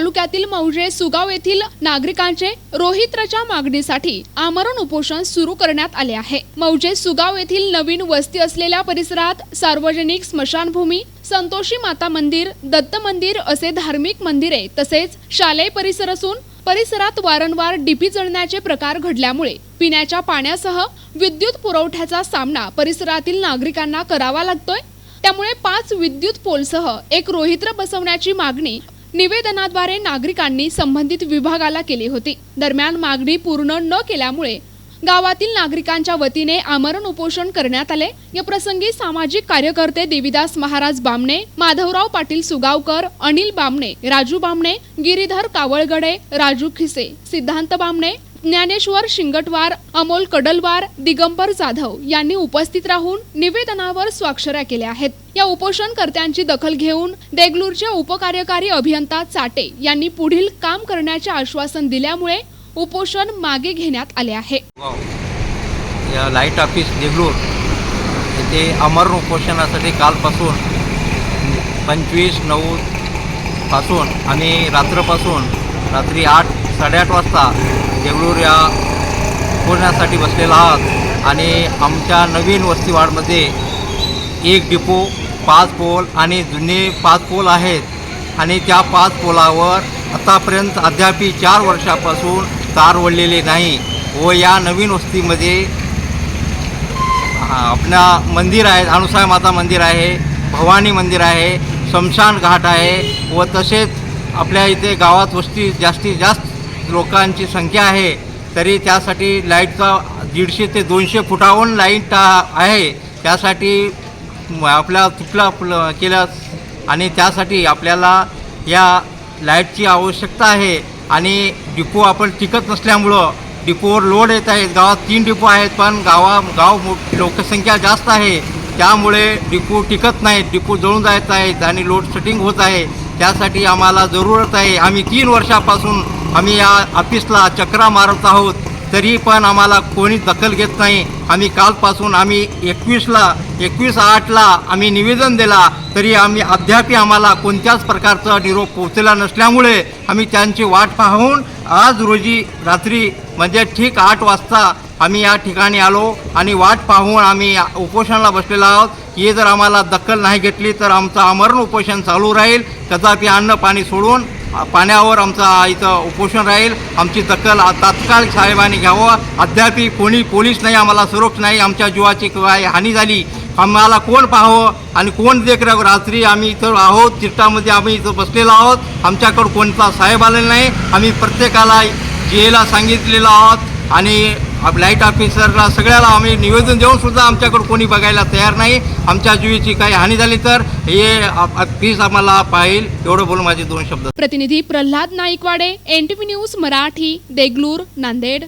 तालुक्यातील मौजे सुगाव येथील नागरिकांचे रोहित्रच्या मागणीसाठी आमरण उपोषण सुरू करण्यात आले आहे. मौजे सुगाव येथील नवीन वस्ती असलेल्या परिसरात सार्वजनिक स्मशानभूमी संतोषी माता मंदिर दत्त मंदिर असे धार्मिक मंदिरे तसेच शालेय परिसर असून परिसरात वारंवार डीपी जळण्याचे प्रकार घडल्यामुळे पिण्याच्या पाण्यासह विद्युत पुरवठ्याचा सामना परिसरातील नागरिकांना करावा लागतोय. त्यामुळे पाच विद्युत पोलसह एक रोहित्र बसवण्याची मागणी निवेदनाद्वारे नागरिकांनी संबंधित विभागाला केली होती. दरम्यान मागणी पूर्ण न केल्यामुळे गावातील नागरिकांच्या वतीने आमरण उपोषण करण्यात आले. या प्रसंगी सामाजिक कार्यकर्ते देविदास महाराज बामणे माधवराव पाटील सुगावकर अनिल बामणे राजू बामणे गिरीधर कावळगडे राजू खिसे सिद्धांत बामणे ज्ञानेश्वर शिंगटवार अमोल कडलवार दिगंबर जाधव यांनी उपस्थित राहून निवेदनावर स्वाक्षऱ्या केल्या आहेत. या उपोषणकर्त्यांची दखल घेऊन देगलूरचे उपकार्यकारी अभियंता चाटे यांनी पुढील काम करण्याचे आश्वासन दिल्यामुळे उपोषण मागे घेण्यात आले आहे. या लाइट ऑफिस देगलूर येथे अमरण उपोषणासाठी कालपासून पंचवीस नऊ पासून आणि रात्रपासून रात्री आठ साडेआठ वाजता देगलूर या उपोषणासाठी बसलेला आहात. आणि आमच्या नवीन वस्तीवाडमध्ये एक डिपो पाच पोल आणि जुने पाच पोल आहेत. आणि त्या पाच पोलावर आतापर्यंत अद्यापी चार वर्षापासून तार ओढलेले नाही व या नवीन वस्तीमध्ये आपल्या आपला मंदिर आहे अनुसाय माता मंदिर आहे भवानी मंदिर आहे शमशान घाट आहे व तसेच आपल्या इथे गावात वस्ती जास्तीत जास्त लोकांची संख्या आहे तरी त्यासाठी लाईटचा दीडशे ते दोनशे फुटाहून लाइट आहे. त्यासाठी आपल्या तुटला आपलं केलं आणि त्यासाठी आपल्याला या लाईटची आवश्यकता आहे. आणि डिपो आपण टिकत नसल्यामुळं डिपोवर लोड येत आहेत. गावात तीन डिपो आहेत पण गावा गाव मो- लोकसंख्या जास्त आहे. त्यामुळे डिपो टिकत नाहीत डिपो जळून जात आहेत आणि लोड सेटिंग होत आहे. त्यासाठी आम्हाला जरूरत आहे. आम्ही तीन वर्षापासून आम्ही या ऑफिसला चक्रा मारत आहोत. तरी पण आम्हाला कोणी दखल घेत नाही. आम्ही कालपासून आम्ही एकवीसला एकवीस आठला आम्ही निवेदन दिला. तरी आम्ही अद्यापही आम्हाला कोणत्याच प्रकारचा निरोप पोहोचला नसल्यामुळे आम्ही त्यांची वाट पाहून आज रोजी रात्री म्हणजे ठीक आठ वाजता आम्ही या ठिकाणी आलो आणि वाट पाहून आम्ही उपोषणाला बसलेलो आहोत. हे जर आम्हाला दखल नाही घेतली तर आमचं आमरण उपोषण चालू राहील. कदापि अन्न पाणी सोडून पाण्यावर आमचा इथं उपोषण राहील. आमची दखल तात्काळ साहेबांनी घ्यावं. अद्यापही कोणी पोलीस नाही आम्हाला सुरक्षा नाही. आमच्या जीवाची काय हानी झाली. आम्हाला कोण पाहावं आणि कोण देखरेख रात्री आम्ही इथं आहोत चिट्टामध्ये आम्ही इथं बसलेलो आहोत. आमच्याकडं कोणता साहेब आलेला नाही. आम्ही प्रत्येकाला जेला सांगितलेलं आहोत आणि लाइट ऑफिसरला सगळ्याला आम्ही निवेदन देऊन सुद्धा आमच्याकडं कोणी बघायला तयार नाही. आमच्या जीवीची काही हानी झाली तर हे फीस आम्हाला पाहिल. एवढं बोलून माझे दोन शब्द. प्रतिनिधी प्रल्हाद नाईकवाडे एनटीव्ही न्यूज मराठी देगलूर नांदेड.